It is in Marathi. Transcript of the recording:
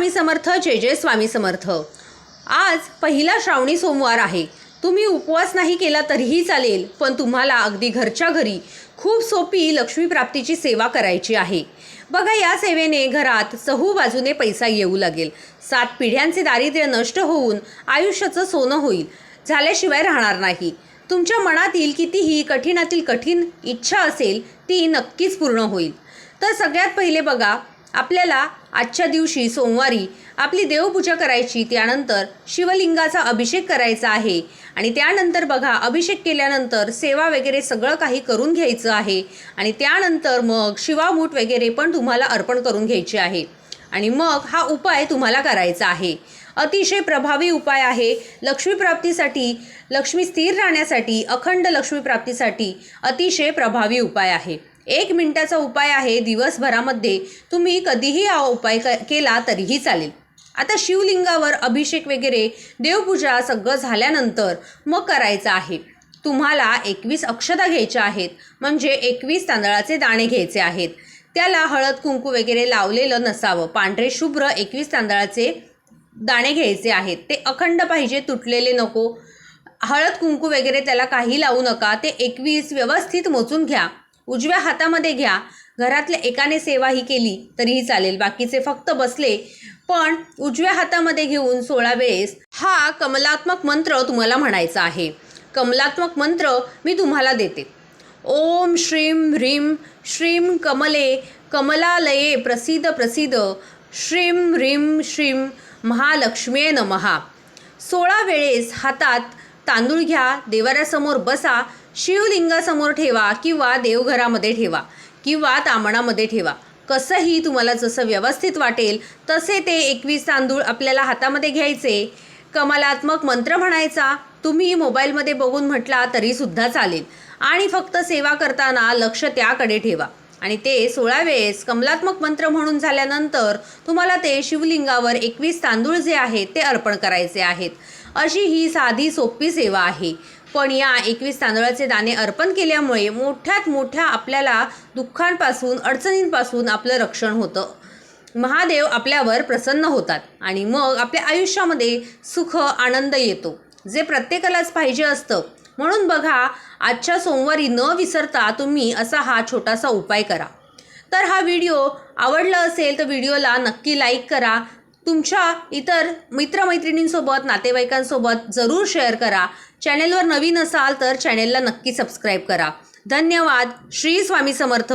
स्वामी समर्थ जय जय स्वामी समर्थ. आज पहिला श्रावणी सोमवार आहे. तुम्ही उपवास नाही केला तरीही चालेल पण तुम्हाला अगदी घरच्या घरी खूप सोपी लक्ष्मी प्राप्तीची सेवा करायची आहे. बघा या सेवेने घरात चहू बाजूने पैसा येऊ लागेल. सात पिढ्यांचे दारिद्र्य नष्ट होऊन आयुष्याचं सोनं होईल. झाल्याशिवाय राहणार नाही. तुमच्या मनातील कितीही कठीणातील कठीण इच्छा असेल ती नक्कीच पूर्ण होईल. तर सगळ्यात पहिले बघा आपल्याला आजच्या दिवशी सोमवारी आपली देवपूजा करायची त्यानंतर शिवलिंगाचा अभिषेक करायचा आहे. आणि त्यानंतर बघा अभिषेक केल्यानंतर सेवा वगैरे सगळं काही करून घ्यायचं आहे. आणि त्यानंतर मग शिवामूठ वगैरे पण तुम्हाला अर्पण करून घ्यायचे आहे. आणि मग हा उपाय तुम्हाला करायचा आहे. अतिशय प्रभावी उपाय आहे. लक्ष्मीप्राप्तीसाठी लक्ष्मी स्थिर राहण्यासाठी अखंड लक्ष्मी प्राप्तीसाठी अतिशय प्रभावी उपाय आहे. एक मिनटाचा उपाय आहे दिवसभरामध्ये. तुम्ही कधीही हा उपाय क केला तरीही चालेल. आता शिवलिंगावर अभिषेक वगैरे देवपूजा सगळं झाल्यानंतर मग करायचं आहे. तुम्हाला एकवीस अक्षता घ्यायच्या आहेत. म्हणजे एकवीस तांदळाचे दाणे घ्यायचे आहेत. त्याला हळद कुंकू वगैरे लावलेलं नसावं. पांढरे शुभ्र एकवीस तांदळाचे दाणे घ्यायचे आहेत. ते अखंड पाहिजे तुटलेले नको. हळद कुंकू वगैरे त्याला काही लावू नका. ते एकवीस व्यवस्थित मोजून घ्या. उजव्या हातामध्ये घ्या. घरातल्या एकाने सेवा ही केली तरीही चालेल. बाकीचे फक्त बसले. पण उजव्या हातामध्ये घेऊन सोळा वेळेस हा कमलात्मक मंत्र तुम्हाला म्हणायचा आहे. कमलात्मक मंत्र मी तुम्हाला देते. ओम श्रीं ह्रीं श्रीं कमले कमलालये प्रसिद्ध प्रसिद्ध. श्रीं ह्रीं श्रीं महालक्ष्मे नमहा सोळा वेळेस हातात तांदूळ घ्या. देवाऱ्यासमोर बसा. शिवलिंगासमोर ठेवा किंवा देवघरामध्ये ठेवा किंवा तामणामध्ये ठेवा. कसंही तुम्हाला जसं व्यवस्थित वाटेल तसे ते एकवीस तांदूळ आपल्याला हातामध्ये घ्यायचे. कमलात्मक मंत्र म्हणायचा तुम्ही मोबाईलमध्ये बघून म्हटला तरीसुद्धा चालेल. आणि फक्त सेवा करताना लक्ष त्याकडे ठेवा. आणि ते सोळा वेळेस कमलात्मक मंत्र म्हणून झाल्यानंतर तुम्हाला ते शिवलिंगावर एकवीस तांदूळ जे आहेत ते अर्पण करायचे आहेत. अशी ही साधी सोपी सेवा आहे. पण या एकवीस तांदळाचे दाणे अर्पण केल्यामुळे मोठ्यात मोठ्या आपल्याला दुःखांपासून अडचणींपासून आपलं रक्षण होतं. महादेव आपल्यावर प्रसन्न होतात आणि मग आपल्या आयुष्यामध्ये सुख आनंद येतो. जे प्रत्येकालाच पाहिजे असतं. म्हणून बघा आजच्या सोमवारी न विसरता तुम्ही असा हा छोटासा उपाय करा. तर हा व्हिडिओ आवडला असेल तर व्हिडिओला नक्की लाईक करा. तुमच्या इतर मित्रमैत्रिणींसोबत नातेवाईकांसोबत जरूर शेअर करा. चॅनेलवर नवीन असाल तर चॅनेलला नक्की सबस्क्राईब करा. धन्यवाद. श्री स्वामी समर्थ.